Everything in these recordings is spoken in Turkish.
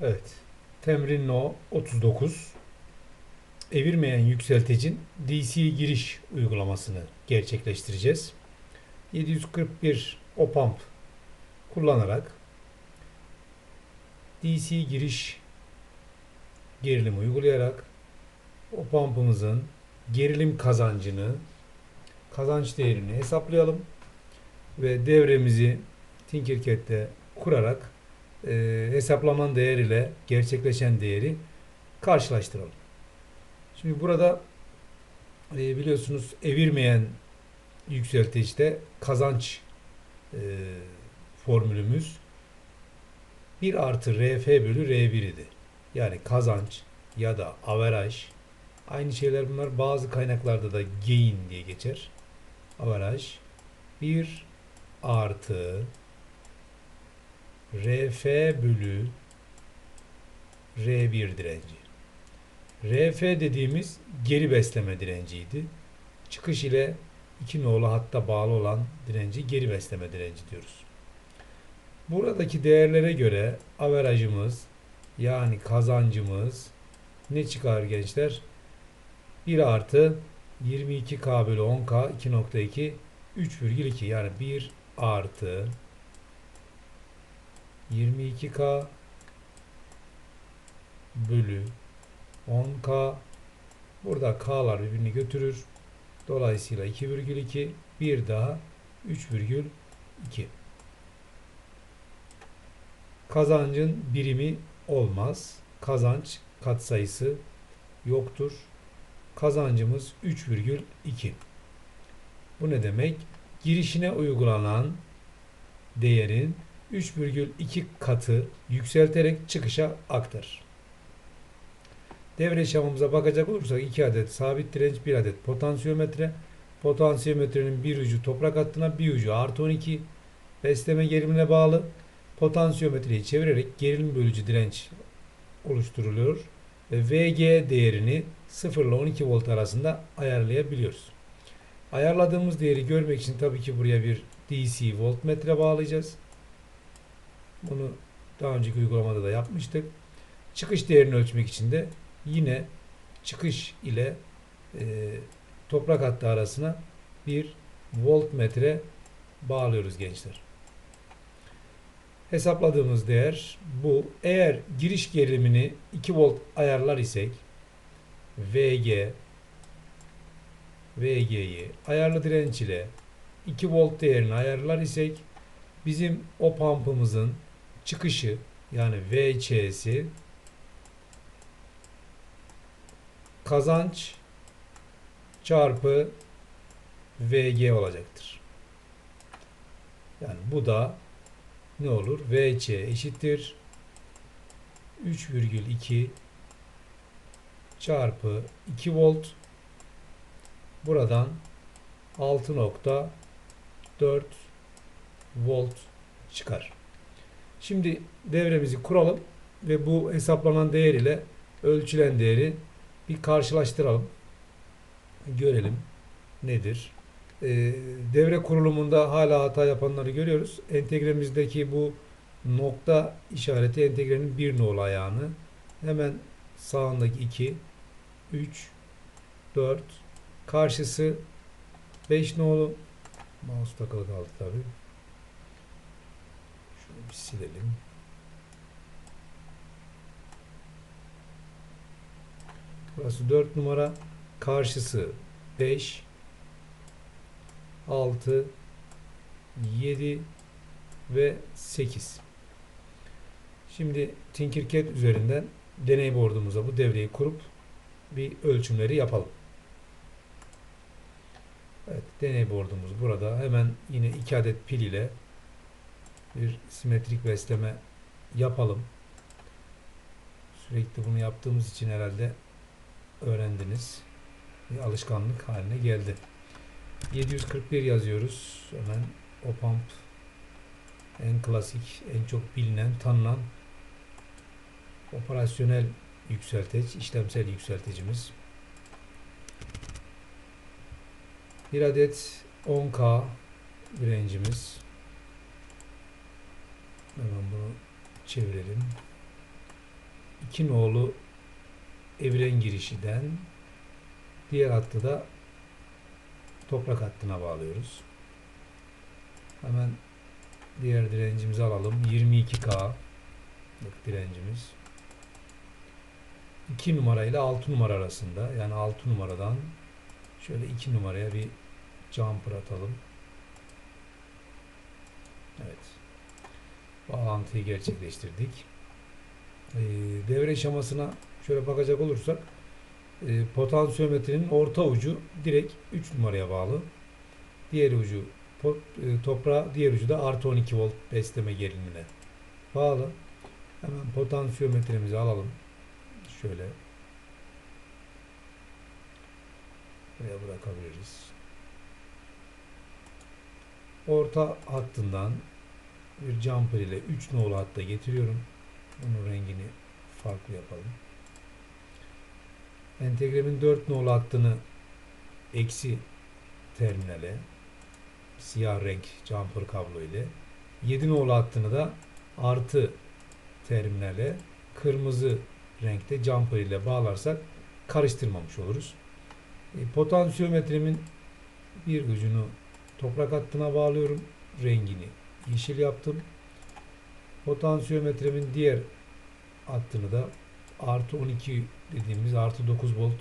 Evet. Temrin No 39. Evirmeyen yükselticin DC giriş uygulamasını gerçekleştireceğiz. 741 opamp kullanarak DC giriş gerilimi uygulayarak opampımızın gerilim kazancını kazanç değerini hesaplayalım ve devremizi Tinkercad'de kurarak e, hesaplanan değer ile gerçekleşen değeri karşılaştıralım. Şimdi burada e, biliyorsunuz evirmeyen yükseltişte kazanç e, formülümüz 1 artı RF bölü R1 idi. Yani kazanç ya da averaj aynı şeyler bunlar. Bazı kaynaklarda da gain diye geçer. Averaj 1 artı RF bölü R1 direnci. RF dediğimiz geri besleme direnciydi. Çıkış ile iki nolu hatta bağlı olan direnci geri besleme direnci diyoruz. Buradaki değerlere göre averajımız yani kazancımız ne çıkar gençler? 1 artı 22K bölü 10K 2.2 3,2 yani 1 artı 22K bölü 10K burada K'lar birbirini götürür. Dolayısıyla 2,2 bir daha 3,2 Kazancın birimi olmaz. Kazanç katsayısı yoktur. Kazancımız 3,2 Bu ne demek? Girişine uygulanan değerin 3,2 katı yükselterek çıkışa aktarır. Devre şemamıza bakacak olursak 2 adet sabit direnç, 1 adet potansiyometre. Potansiyometrenin bir ucu toprak hattına, bir ucu artı 12 besleme gerilimine bağlı. Potansiyometreyi çevirerek gerilim bölücü direnç oluşturuluyor. Ve VG değerini 0 ile 12 volt arasında ayarlayabiliyoruz. Ayarladığımız değeri görmek için tabii ki buraya bir DC voltmetre bağlayacağız. Bunu daha önceki uygulamada da yapmıştık. Çıkış değerini ölçmek için de yine çıkış ile e, toprak hattı arasına bir voltmetre bağlıyoruz gençler. Hesapladığımız değer bu. Eğer giriş gerilimini 2 volt ayarlar isek VG VG'yi ayarlı direnç ile 2 volt değerini ayarlar isek bizim o pampımızın çıkışı yani VC'si kazanç çarpı VG olacaktır. Yani bu da ne olur? VC eşittir 3,2 çarpı 2 volt buradan 6.4 volt çıkar. Şimdi devremizi kuralım ve bu hesaplanan değer ile ölçülen değeri bir karşılaştıralım. Görelim nedir. Ee, devre kurulumunda hala hata yapanları görüyoruz. Entegremizdeki bu nokta işareti entegrenin bir nolu ayağını hemen sağındaki 2 3 4 karşısı 5 nolu mouse takılı kaldı tabi. Bir silelim. Burası 4 numara. Karşısı 5 6 7 ve 8. Şimdi Tinkercad üzerinden deney board'umuza bu devreyi kurup bir ölçümleri yapalım. Evet, deney board'umuz burada. Hemen yine 2 adet pil ile bir simetrik besleme yapalım. Sürekli bunu yaptığımız için herhalde öğrendiniz. Bir alışkanlık haline geldi. 741 yazıyoruz. Hemen opamp en klasik, en çok bilinen, tanınan operasyonel yükselteç, işlemsel yükseltecimiz. Bir adet 10K direncimiz. Hemen bunu çevirelim. iki nolu evren girişiden diğer hattı da toprak hattına bağlıyoruz. Hemen diğer direncimizi alalım. 22K direncimiz. 2 numara ile 6 numara arasında yani 6 numaradan şöyle 2 numaraya bir jumper atalım. Evet. Bağlantıyı gerçekleştirdik. Ee, devre şemasına şöyle bakacak olursak e, potansiyometrenin orta ucu direkt 3 numaraya bağlı. Diğer ucu pot, e, toprağa, diğer ucu da artı 12 volt besleme gerilimine bağlı. Hemen potansiyometremizi alalım. Şöyle buraya bırakabiliriz. Orta hattından bir jumper ile 3 nolu hatta getiriyorum. Bunun rengini farklı yapalım. Entegremin 4 nolu hattını eksi terminale siyah renk jumper kablo ile 7 nolu hattını da artı terminale kırmızı renkte jumper ile bağlarsak karıştırmamış oluruz. E, potansiyometremin bir ucunu toprak hattına bağlıyorum. Rengini yeşil yaptım. Potansiyometremin diğer hattını da artı 12 dediğimiz artı 9 volt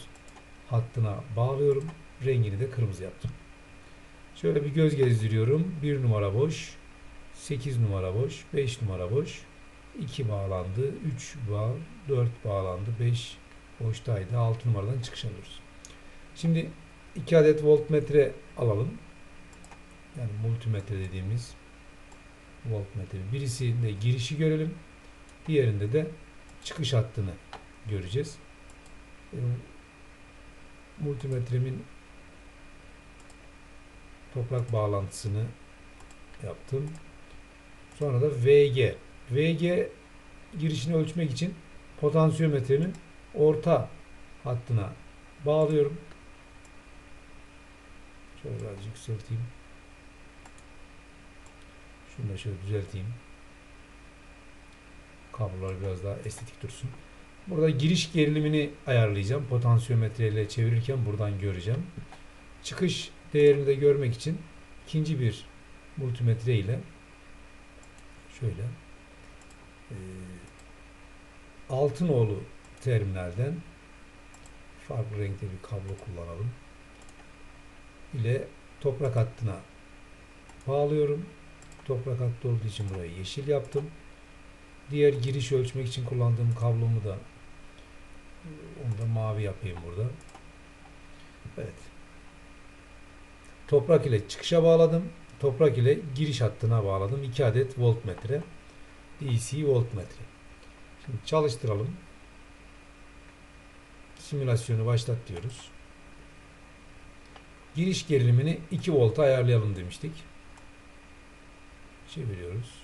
hattına bağlıyorum. Rengini de kırmızı yaptım. Şöyle bir göz gezdiriyorum. 1 numara boş. 8 numara boş. 5 numara boş. 2 bağlandı. 3 bağ, 4 bağlandı. 5 boştaydı. 6 numaradan çıkış alıyoruz. Şimdi 2 adet voltmetre alalım. Yani multimetre dediğimiz voltmetre. Birisinde girişi görelim. Diğerinde de çıkış hattını göreceğiz. E, multimetremin toprak bağlantısını yaptım. Sonra da VG. VG girişini ölçmek için potansiyometrenin orta hattına bağlıyorum. Şöyle birazcık yükselteyim. Şunu da şöyle düzelteyim. Kablolar biraz daha estetik dursun. Burada giriş gerilimini ayarlayacağım. Potansiyometre ile çevirirken buradan göreceğim. Çıkış değerini de görmek için ikinci bir multimetre ile şöyle e, Altınoğlu terminalden farklı renkte bir kablo kullanalım ile toprak hattına bağlıyorum. Toprak hattı olduğu için burayı yeşil yaptım. Diğer giriş ölçmek için kullandığım kablomu da onu da mavi yapayım burada. Evet. Toprak ile çıkışa bağladım. Toprak ile giriş hattına bağladım. 2 adet voltmetre. DC voltmetre. Şimdi çalıştıralım. Simülasyonu başlat diyoruz. Giriş gerilimini 2 volta ayarlayalım demiştik. Çeviriyoruz.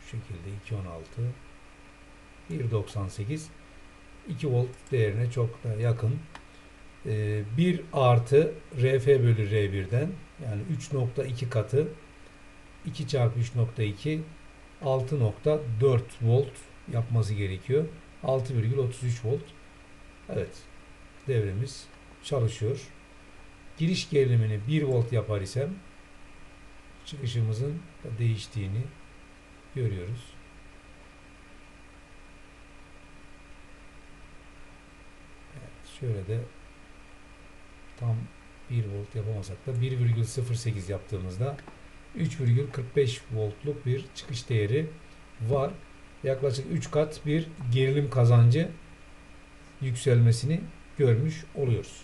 Şu şekilde 2.16 1.98 2 volt değerine çok da yakın. 1 artı RF bölü R1'den yani 3.2 katı 2 çarpı 3.2 6.4 volt yapması gerekiyor. 6,33 volt. Evet. Devremiz çalışıyor. Giriş gerilimini 1 volt yapar isem çıkışımızın da değiştiğini görüyoruz. Evet, şöyle de tam 1 volt yapamasak da 1,08 yaptığımızda 3,45 voltluk bir çıkış değeri var. Yaklaşık 3 kat bir gerilim kazancı yükselmesini görmüş oluyoruz.